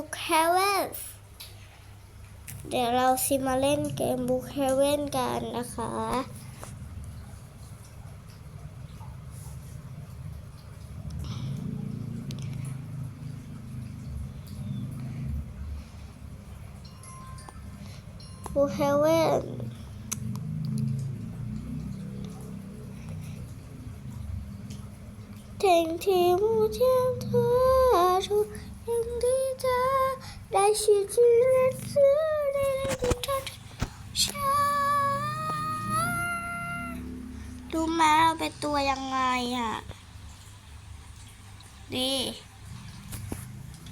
บุกเฮเว่นเดี๋ยวเราซิมาเล่นเกมบุกเฮเว่นกันนะคะบุกเฮเว่นถึงที่มูเทียมเธอทุก อย่งที่เธอได้ชีวิตที่เลือดเสือได้ทุกทักฉันรู้ไหมเราเป็นตัวยังไงอะดี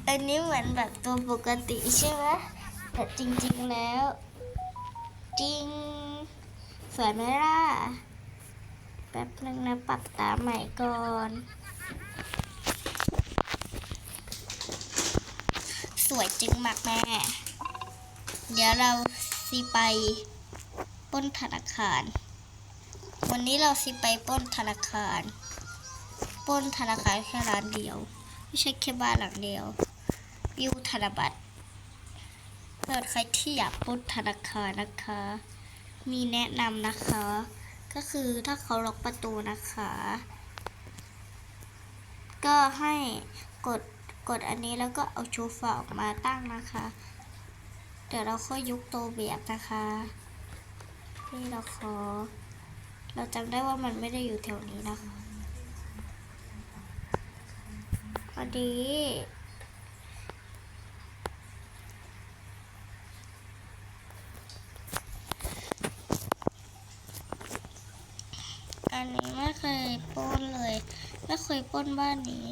อันนี้เหมือนแบบตัวปกติใช่ไหมแต่จริงๆแล้ว จริงสวยไหมล่ะแป๊บนึงนะปรับตาใหม่ก่อน สวยจริงมากแม่ เดี๋ยวเราสิไปป้นธนาคาร วันนี้เราสิไปป้นธนาคารป้นธนาคารแค่ร้านเดียว ไม่ใช่แค่บ้านหลังเดียววิวธนบัตรเพื่อใครที่อยากป้นธนาคารนะคะ มีแนะนำนะคะ ก็คือถ้าเขาล็อกประตูนะคะ ก็ให้กด กดอันนี้แล้วก็เอาชูฝาออกมาตั้งนะคะ เดี๋ยวเราค่อยยุกตัวเบียบนะคะนี่เราขอ เราจำได้ว่ามันไม่ได้อยู่แถวนี้นะคะพอดีอันนี้ไม่เคยป้นเลย ไม่เคยป้นบ้านนี้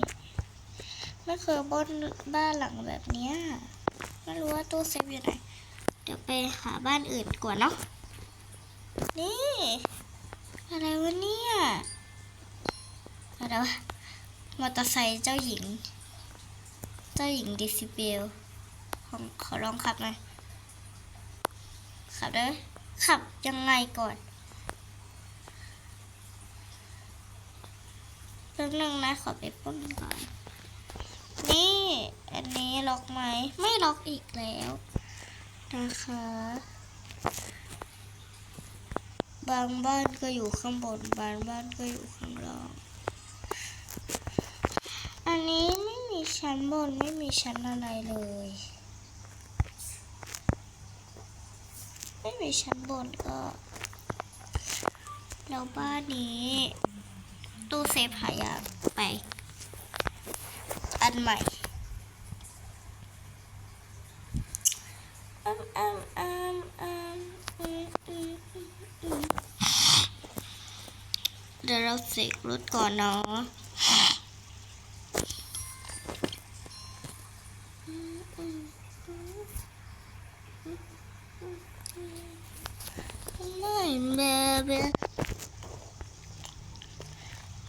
ไม่เคยปล้นบ้านหลังแบบเนี้ยไม่รู้ว่าตู้เซฟอยู่ไหนเดี๋ยวไปหาบ้านอื่นก่อนเนาะนี่ อะไรวะเนี่ยอะไรวะมอเตอร์ไซค์เจ้าหญิง เจ้าหญิงดิซิเบลของขอลองขับหน่อยขับได้ไหมขับยังไงก่อนแป๊บนึงนะขอไปป้นก่อน นี่ อันนี้ล็อกไหม ไม่ล็อกอีกแล้ว นะคะ บางบ้านก็อยู่ข้างบน บางบ้านก็อยู่ข้างล่าง อันนี้ไม่มีชั้นบนไม่มีชั้นอะไรเลย ไม่มีชั้นบนก็ แล้วบ้านนี้ตู้เซฟหายากไป อันใหม่เดี๋ยวเราเสกรถก่อนเนาะไม่เบเบ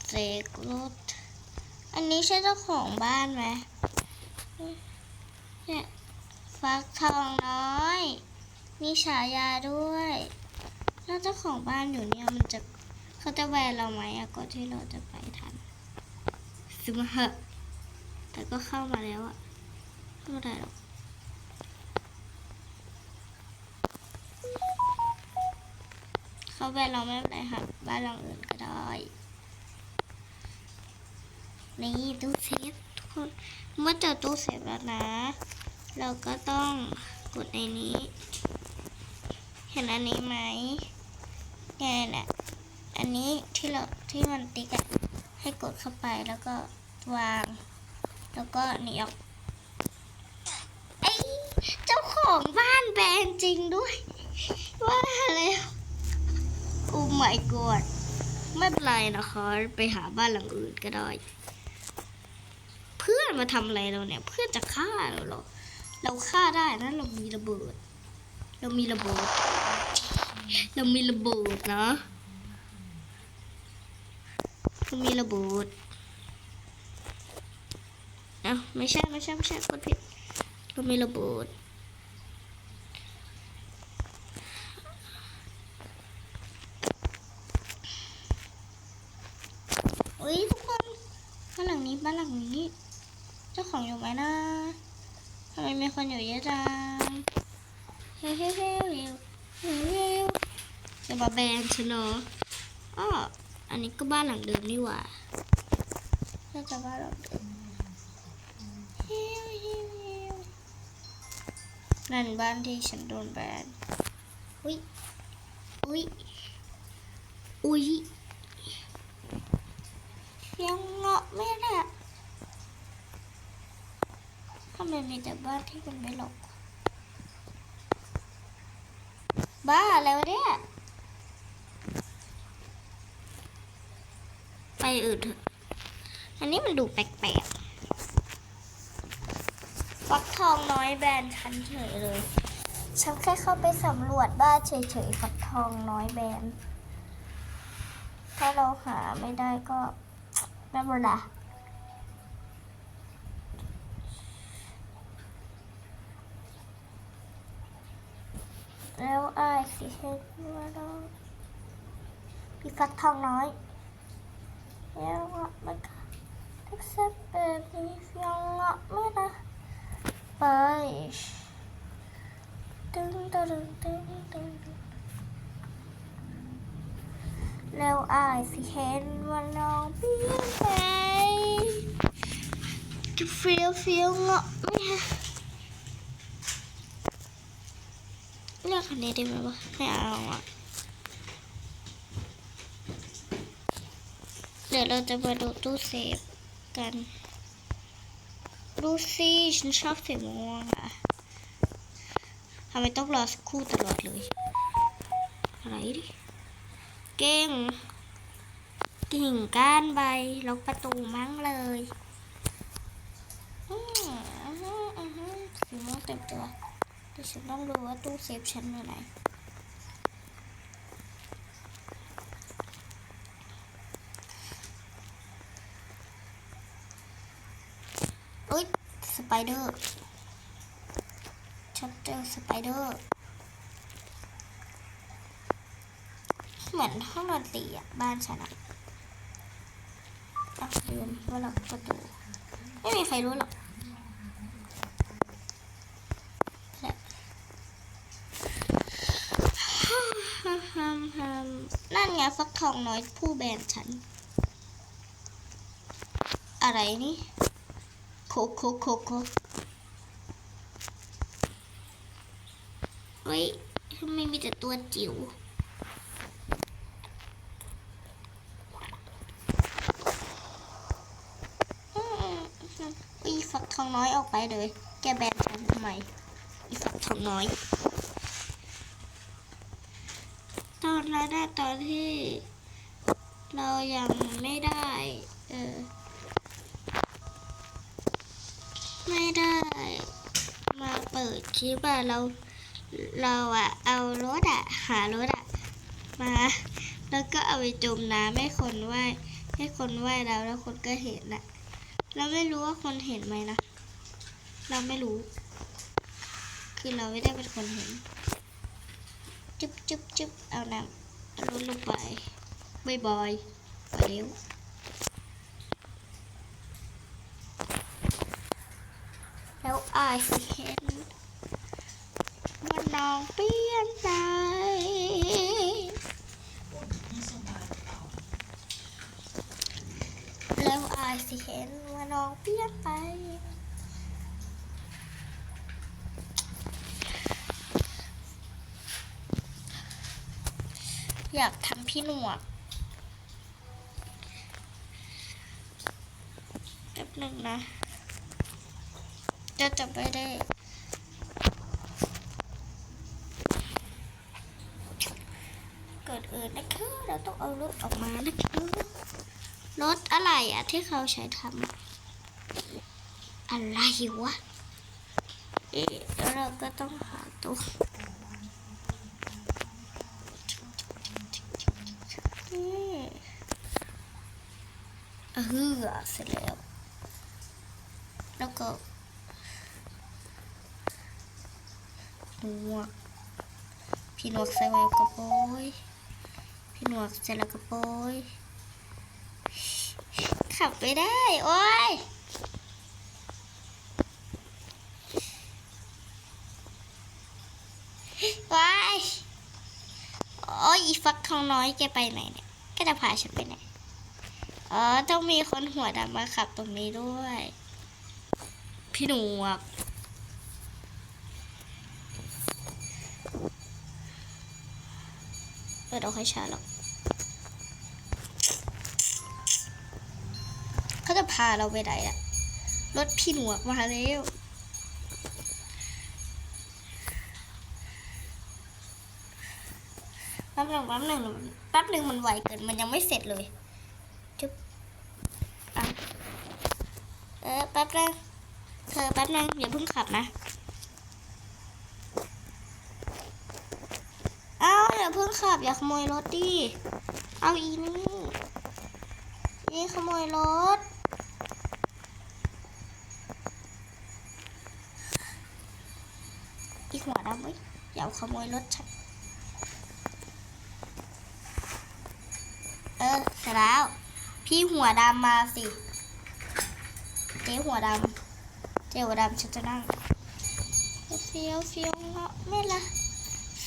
เสกรถ นี้ใช่เจ้าของบ้านไหมเนี่ยฟักทองน้อย มีฉายาด้วยแล้วเจ้าของบ้านอยู่เนี่ยมันจะเขาจะแวนเราไหมอะก่อนที่เราจะไปทันซื้อมาเหอะแต่ก็เข้ามาแล้วอะไม่เป็นไรหรอกเขาแวนเราไม่เป็นไรค่ะบ้านหลังอื่นก็ได้ นี่ตู้เซฟทุกคนเมื่อเจอตู้เซฟแล้วนะ เราก็ต้องกดในนี้ เห็นอันนี้ไหมเนี่ยน่ะอันนี้ที่เราที่มันติ๊กอะให้กดเข้าไปแล้วก็วาง แล้วก็หนีออกไอ้เจ้าของบ้านแบนจริงด้วย ว่าแล้วโอ้ my god ไม่เป็นไรนะคะไปหาบ้านหลังอื่นก็ได้ มาทำอะไรเราเนี่ย เพื่อนจะฆ่าเราเหรอเราฆ่าได้นะเรามีระเบิด เรามีระเบิด เรามีระเบิดนะเรามีระเบิดเอ้าไม่ใช่ไม่ใช่ไม่ใช่กดผิดเรามีระเบิดอุ้ยทุกคนบ้านหลังนี้บ้านหลังนี้ ของอยู่ไหมนะทำไมมีคนอยู่เยอะจังเฮ้ยเฮ้ยเฮ้ยเฮ้ยเฮ้ยเฮ้ยจะมาแบนฉันเนาะอ้ออันนี้ก็บ้านหลังเดิมนี่หว่าน่าจะบ้านหลังเดิมเฮ้ยเฮ้ยเฮ้ยนั่นบ้านที่ฉันโดนแบนอุ้ยอุ้ยอุ้ยเสียงเงาะไม่ได้ ทำไมมีแต่บ้านที่มันไม่หลอกบ้าอะไรวะเนี่ย ไปอื่นเถอะ อันนี้มันดูแปลกๆฟักทองน้อยแบรนด์ฉันเฉยเลย ฉันแค่เข้าไปสำรวจบ้านเฉยๆฟักทองน้อยแบรนด์ถ้าเราหาไม่ได้ก็ไม่เป็นไร แล้วอายสิเห็นว่าเราพี่ฟักทองน้อยแล้วอะมันก็ทักษะแบบนี้ยัง คันนี้ได้ไหมวะไม่เอาอะเดี๋ยวเราจะมาดูตู้เซฟกันดูสิฉันชอบสีม่วงอะทำไมต้องรอสักคู่ตลอดเลย อะไรดิ เก่ง กิ่งก้านใบล็อกประตูมั้งเลยอืมอือฮึอือสีม่วงเต็มตัว ฉันต้องรู้ว่าตู้เซฟฉันอยู่ไหนเอ้ยสไปเดอร์ฉันเจอสไปเดอร์เหมือนห้องดนตรีอะบ้านฉันอะอะลืมว่าล็อกประตู ไม่มีใครรู้หรอก ฮัมฮัมฮัมนั่นไง ฟักทองน้อยผู้แบนฉัน อะไรนี่โคโคโคโคเฮ้ยทำไมมีแต่ตัวจิ๋วอีฟักทองน้อยออกไปเลย แกแบนฉันทำไม อีฟักทองน้อย ตอนนั้นอะตอนที่เรายังไม่ได้ เออ ไม่ได้ มาเปิดคลิปอะเรา เราอะเอารถอะหารถอะมา แล้วก็เอาไปจมน้ำให้คนว่ายให้คนว่ายแล้วแล้วคนก็เห็นอะเราไม่รู้ว่าคนเห็นไหมนะ เราไม่รู้ คือเราไม่ได้เป็นคนเห็น จุ๊บจุ๊บจุ๊บเอาน้ำเอารถลงไปบายบายไปเร็วแล้วอายเห็นว่าน้องเปลี่ยนไปแล้วอายสิเห็นว่าน้องเปลี่ยนไป อยากทำพี่หนวดแป๊บหนึ่งนะ จะจับไม่ได้เกิดอิดนนะคะเราต้องเอารถออกมานะคะรถอะไรอะที่เขาใช้ทำอะอะไรวะเอ๊ะแล้วเราก็ต้องหาตัว นวพี่หนวกใส่แล้วก็โปยพี่หนวกใส่แล้วก็โปยขับไปได้ โอ้ยว้ายโอ้ยอีฟักทองน้อยแกไปไหนเนี่ยก็จะพาฉันไปไหนเออต้องมีคนหัวดำมาขับตรงนี้ด้วย พี่หนวก ปิดเอาให้ช้าหรอกเขาจะพาเราไปไหนอะรถพี่หนวกมาแล้วแป๊บหนึ่งแป๊บหนึ่งแป๊บหนึ่งมันไวเกินมันยังไม่เสร็จเลยจุ๊บอะเออแป๊บนึงเธอแป๊บนึงอย่าเพิ่งขับนะ เพิ่งขับอย่าขโมยรถดิ เอาอีนี่ นี่ขโมยรถ อีหัวดำเว้อย่าเอาขโมยรถฉัน เออเสร็จแล้ว พี่หัวดำมาสิ เจ๊หัวดำ เจ๊หัวดำฉันจะนั่งเฟี้ยวเฟี้ยวเงาะไม่ละ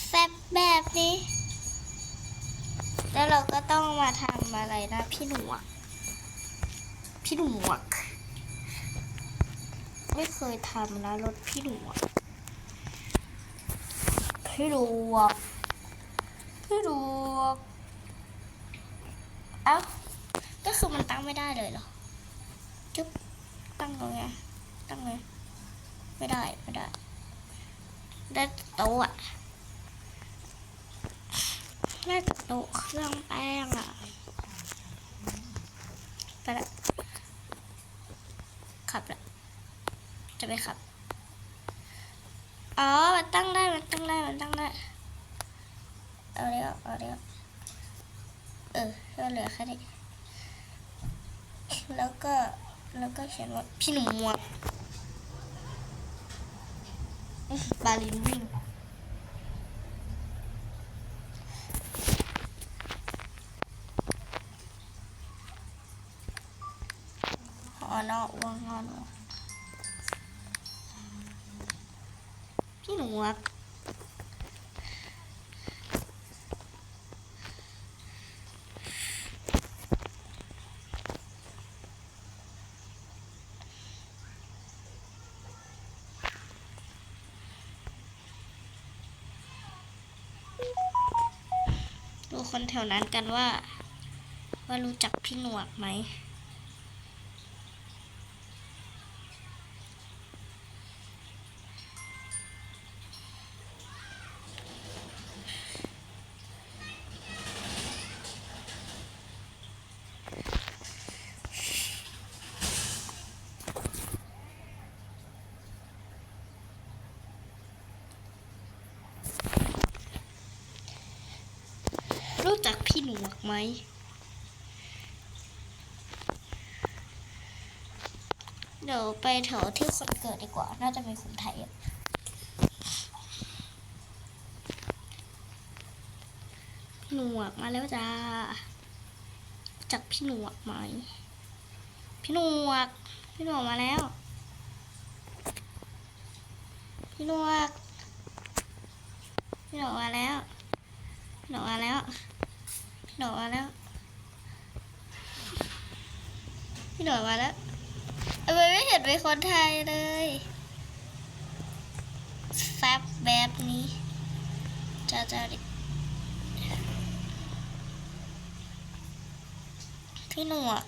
แซ่บแบบนี้ แล้วเราก็ต้องมาทำอะไรนะพี่หนวก พี่หนวก ไม่เคยทำนะรถพี่หนวก พี่หนวก พี่หนวก เอ้า ก็คือมันตั้งไม่ได้เลยเหรอ จุ๊บ ตั้งตรงไงตั้งไงไม่ได้ ไม่ได้ ได้โต๊ะ อะได้แต่โตเครื่องแป้งอะไปละขับละจะไปขับ อ๋อ มันตั้งได้ มันตั้งได้ มันตั้งได้ เอาเร็วเอาเร็วเออก็เหลือแค่นี้แล้วก็ แล้วก็เขียนว่าพี่หนุ่มมวกบาลินวิ่ง อนอวงอนพี่หนวกดูคนแถวนั้นกันว่า ว่ารู้จักพี่หนวกไหม รู้จักพี่หนวกไหม เดี๋ยวไปแถวที่คนเกิดดีกว่า น่าจะเป็นคนไทยหนวกมาแล้วจ้าจักพี่หนวกไหม พี่หนวก พี่หนวกมาแล้ว พี่หนวก พี่หนวกมาแล้ว หนวกมาแล้ว หนวกมาแล้ว พี่หนวกมาแล้วทำไมไม่เห็นเป็นคนไทยเลยแฟบแบบนี้จะจะดิพี่หนวก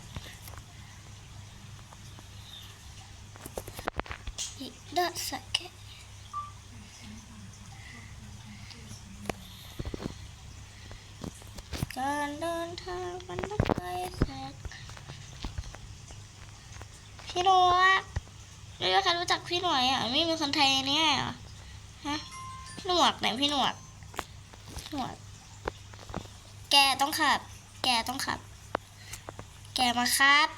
อีกเดสักแการเดินทางมันไม่ไกลสักพี่หนวกไม่มีใครรู้จักพี่หน่วกอะ ไม่มีคนไทยเนี่ยเหรอฮะพี่หนวกไหนพี่หนวกหนวก แกต้องขับ แกต้องขับ แกมาครับ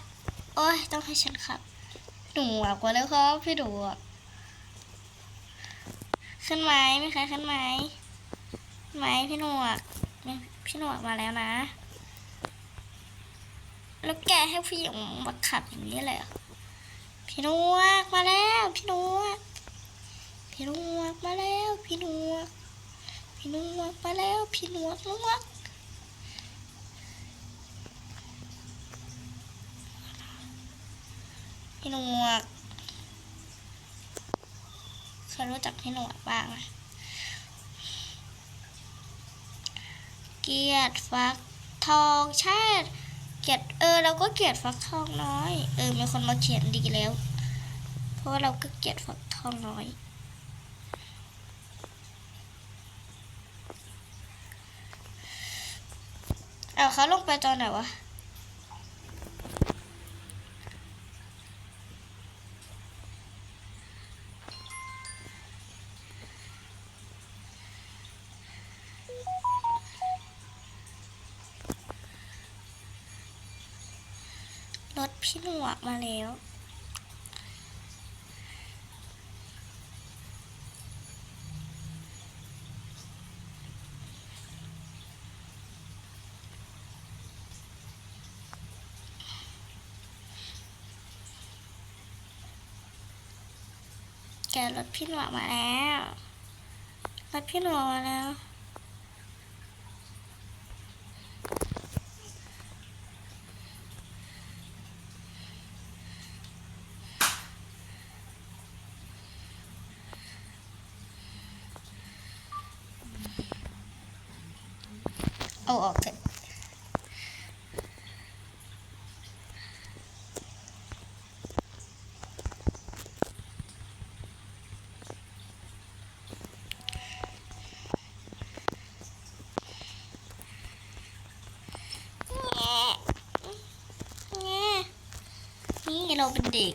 โอ้ยต้องให้ฉันขับ หนวกมาแล้วครับพี่หนวกขึ้นไหมมีใครขึ้นไหมขึ้นไหมพี่หนวก พี่หนวดมาแล้วนะ แล้วแกให้ผู้หญิงมาขับอย่างนี้เลยพี่นวดมาแล้ว พี่นวดพี่นวดมาแล้ว พี่นวดพี่นวดมาแล้ว พี่นวดนวดพี่นวดเคยรู้จักพี่นวดบ้างไหม เกียรติฟักทองใช่เกียรติเออเราก็เกียรติฟักทองน้อย เออมีคนมาเขียนดีแล้ว เพราะเราก็เกียรติฟักทองน้อยเอาเขาลงไปตอนไหนวะ พี่หนวกมาแล้ว แกรถพี่หนวกมาแล้วรถพี่หนวกมาแล้ว เอาออกเถอะแง่นี่ เราเป็นเด็ก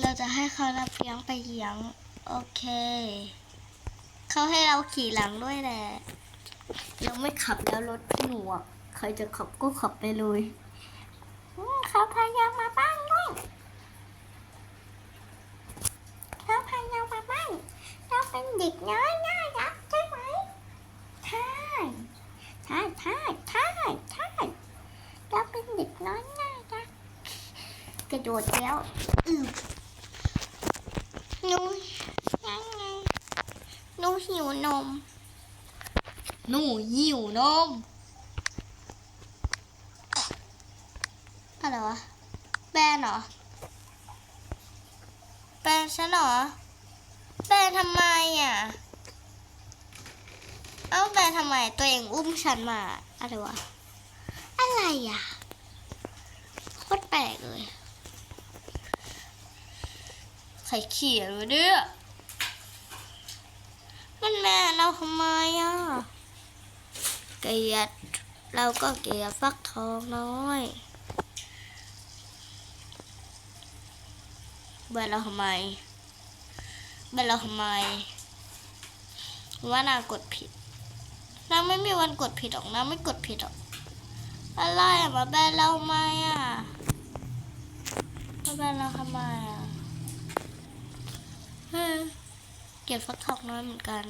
เราจะให้เขารับเลี้ยงไปเลี้ยง โอเค เขาให้เราขี่หลังด้วยแหละ เราไม่ขับแล้วรถพี่หนูอะใครจะขับก็ขับไปเลยอืมเขาพายามมาบ้านด้วยเขาพายามมาบ้านเราเป็นเด็กน้อยน่ารักใช่ไหมใช่ใช่ใช่ใช่ใช่เราเป็นเด็กน้อยน่ารักกระโดดแล้วอือหนูยังไงหนูหิวนม หนูหิวนม อะไรวะ แบนเหรอ แบนฉันเหรอแบนทำไมอะ เอาแบนทำไมตัวเองอุ้มฉันมาอะไรวะ อะไรอะโคตรแปลกเลย ใครเขียนวะเนี่ยมันแม่เราทำไมอะ เกลียด เราก็เกลียดฟักทองน้อย เบนเราทำไมเบนเราทำไมว่านางกดผิดนางไม่มีวันกดผิดหรอกนางไม่กดผิดหรอกอะไรอะมาแบนเราทำไมอะมาแบนเราทำไมอะเกลียดฟักทองน้อยเหมือนกัน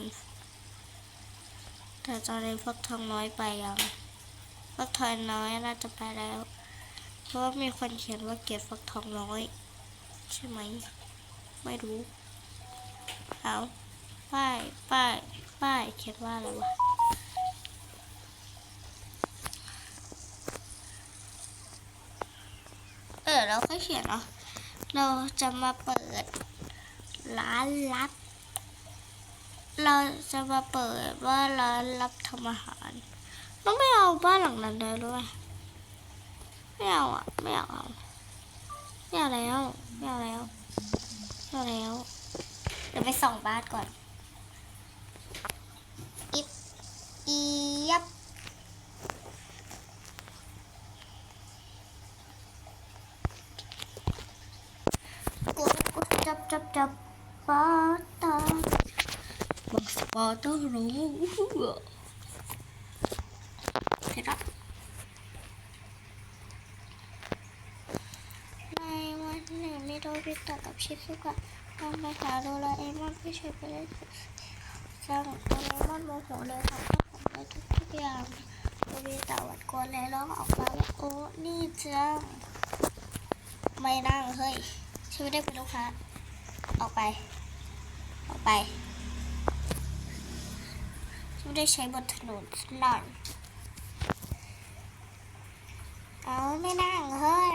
แต่ตอนนี้ฟักทองน้อยไปยังฟักทองน้อยน่าจะไปแล้ว เพราะว่ามีคนเขียนว่าเกลียดฟักทองน้อย ใช่ไหม ไม่รู้ เอาป้าย ป้าย ป้ายเขียนว่าอะไรวะ เออ เราก็เขียนเนาะเราจะมาเปิดร้านลับ เราจะมาเปิดว่าร้านรับทำอาหารเราไม่เอาบ้านหลังนั้นเลยด้วย ไม่เอาอะ ไม่อยากเอา ไม่เอาแล้ว ไม่เอาแล้วไม่เอาแล้วเดี๋ยวไปส่องบ้านก่อนอิบอียับกูกูจับจับจับปาตาบังสปอร์เตอร์รู้เสร็จแล้วในวันหนึ่งมิโดริ ตะกับชิซุกะต้องไปหาโดราเอมอนเพื่ช่วยไปเล่นจังโดราเอมอนโมโหเลยทำข้าวของไปทุกทุกๆอย่างโดริตะหวัดกวนเลยร้องออกมาว่าโอ้นี่จังไม่นั่งเฮ้ยฉันไม่ได้เป็นลูกค้าออกไป ออกไปไม่ได้ใช้บนถนนหน่อยเอาไม่นั่งเฮ้ย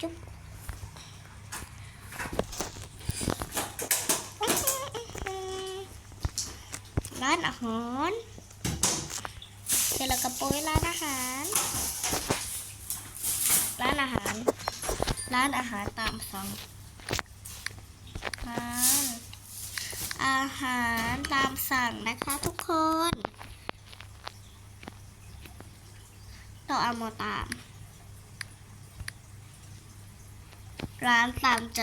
จุ๊บร้านอาหาร เจแล้วก็โปรยร้านอาหาร ร้านอาหาร ร้านอาหารตามสั่งร้านอาหารตามสั่งนะคะทุกคนต่ออามาตาม ร้านตามใจ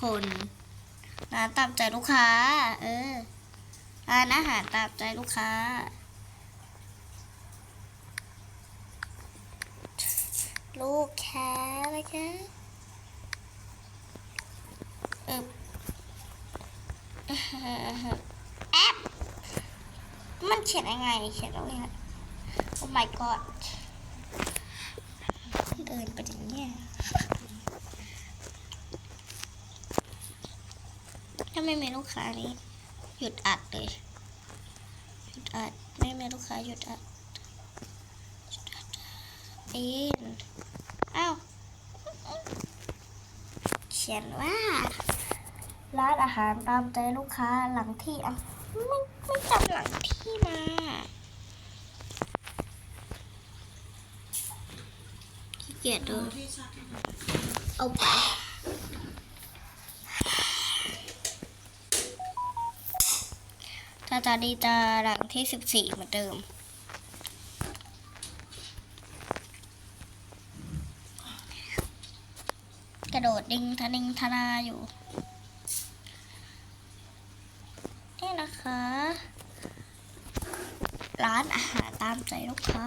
คนร้านตามใจลูกค้า เออ ร้านอาหารตามใจลูกค้า ลูกแค้นะคะเออแอปมันเขียนยังไงเขียนว่าไงโอ้ my god เดินไปอย่างเงี้ยถ้าไม่มีลูกค้านี้หยุดอัดเลยหยุดอัดไม่มีลูกค้าหยุดอัดหยุดอัดปีนอ้าว เขียนว่า ร้านอาหารตามใจลูกค้าหลังที่อะไม่ไม่จำหลังที่มาขี้เกียจดูเอาไปถ้าจะดีจะหลังที่สิบสี่เหมือนเดิม กระโดิงทะนิงทนาอยู่ นี่นะคะ ร้านอาหารตามใจลูกค้า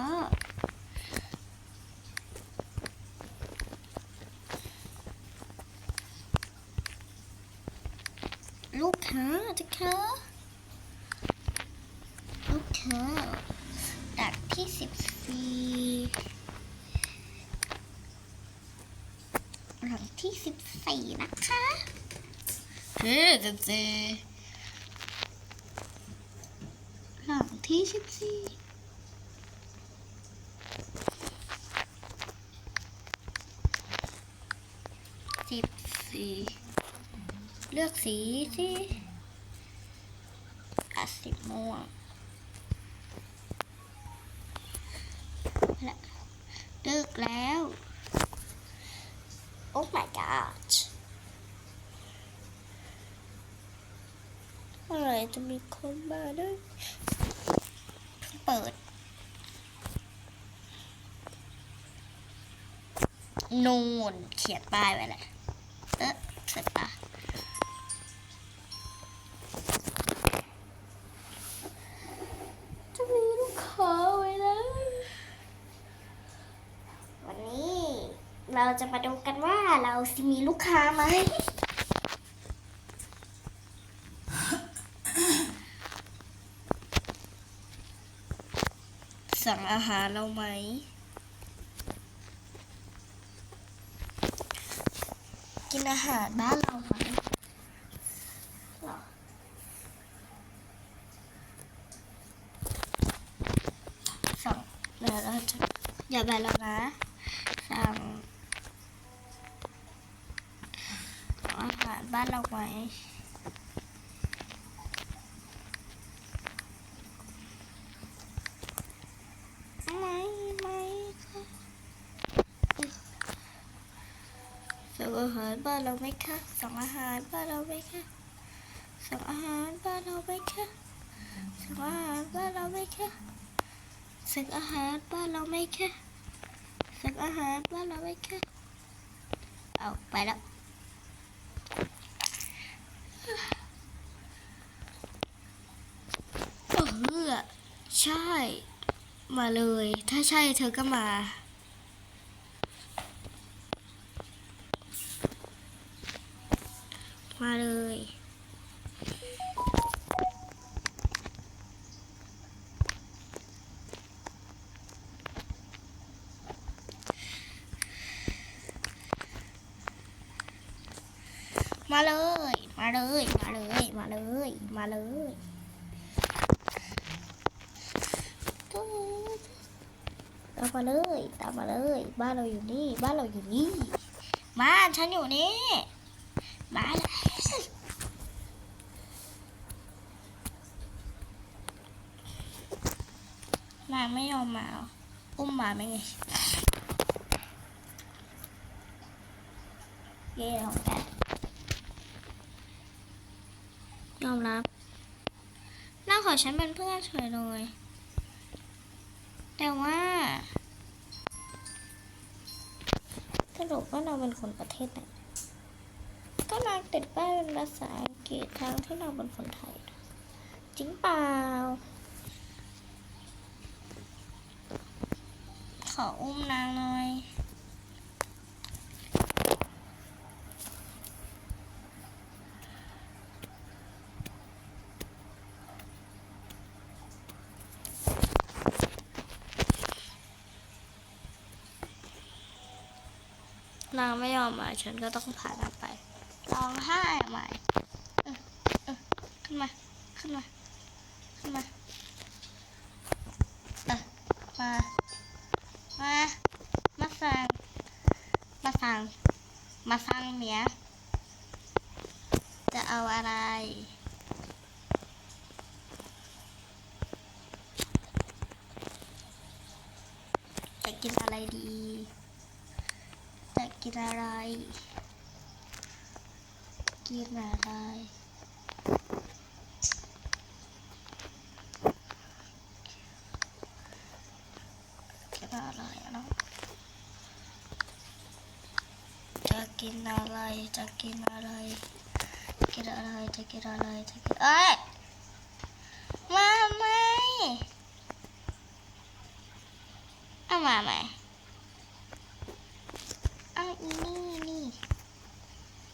ลูกค้าจะค้าลูกค้าดักที่สิบสี่หลังที่สิบสี่นะคะ เฮ้สิบสี่หลังที่สิบสี่สิบสี่เลือกสีสิอะสีม่วงและเลือกแล้ว โอ้ my god เมื่อไหรจะมีคนมาด้วยเปิดนูนเขียนป้ายไว้เลยเอ๊ะเสร็จปะจะมีลูกค้าไว้แล้ว วันนี้เราจะมาดูกันว่าเราจะมีลูกค้าไหม สั่งอาหารเราไหม กินอาหารบ้านเราไหมสั่งเดี๋ยวเราจะอย่าไปแล้วนะ สั่งอาหารบ้านเราไหมไม่ค่ะสั่งอาหาร บ้านเราไหมคะสั่งอาหารบ้านเราไหมคะสั่งอาหารบ้านเราไหมคะสั่งอาหารบ้านเราไหมคะสั่งอาหารบ้านเราไหมคะสั่งอาหารบ้านเราไหมคะเอาไปแล้วเออใช่ มาเลย ถ้าใช่เธอก็มา มาเลย มาเลย มาเลย มาเลย มาเลยมาเลยโอมาเลย ตามมาเลย บ้านเราอยู่นี่ บ้านเราอยู่นี่บ้าฉันอยู่นี่มาเลยน มาอุ้มมาไหมไงเย่ของแกยอมรับนาขอฉันเป็นเพื่อนเฉยเลย แต่ว่าสรุปว่าเราเป็นคนประเทศไหนก็นางติดป้ายเป็นภาษาอังกฤษทางที่เราเป็นคนไทย จริงเปล่า ออุ้มนางหน่อยนางไม่ยอมมาฉันก็ต้องพานางไปร้องไห้ใหม่เออเออขึ้นมา ขึ้นมา ขึ้นมาเออมา มา มาสั่งมาสั่งมาสั่งเมียจะเอาอะไร จะกินอะไรดี จะกิ นอะไร กินอะไร กินอะไรเนาะจะกินอะไร จะกินอะไรกินอะไร จะกินอะไร จะกินเอ้ย มาไหมเอามาไหม เอาอีนี่นี่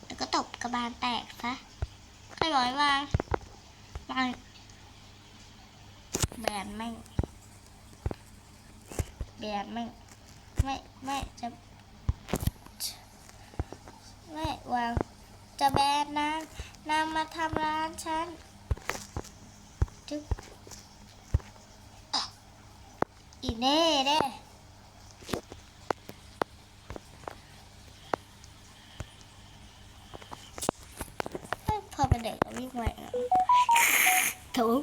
แล้วก็ตบกระบาลแตกซะใครบอกให้วางวางแบนแม่ง แบนแม่ไม่ไม่จะไม่วางจะแบนนางนางมาทำร้านฉันจึ๊บอีเน่เด้พอเป็นเด็กจะวิ่งไวอะถูก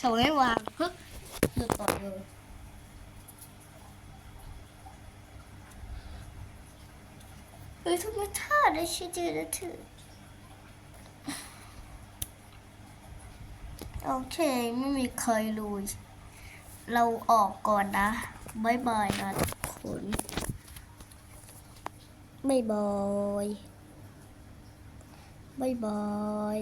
ถูกให้วางฮึบหยุดก่อนเลยเฮ้ยทุก คนท่าได้ชิดนะถือโอเคไม่มีใครรู้ เราออกก่อนนะบายบายนะทุกคนบายบายบายบาย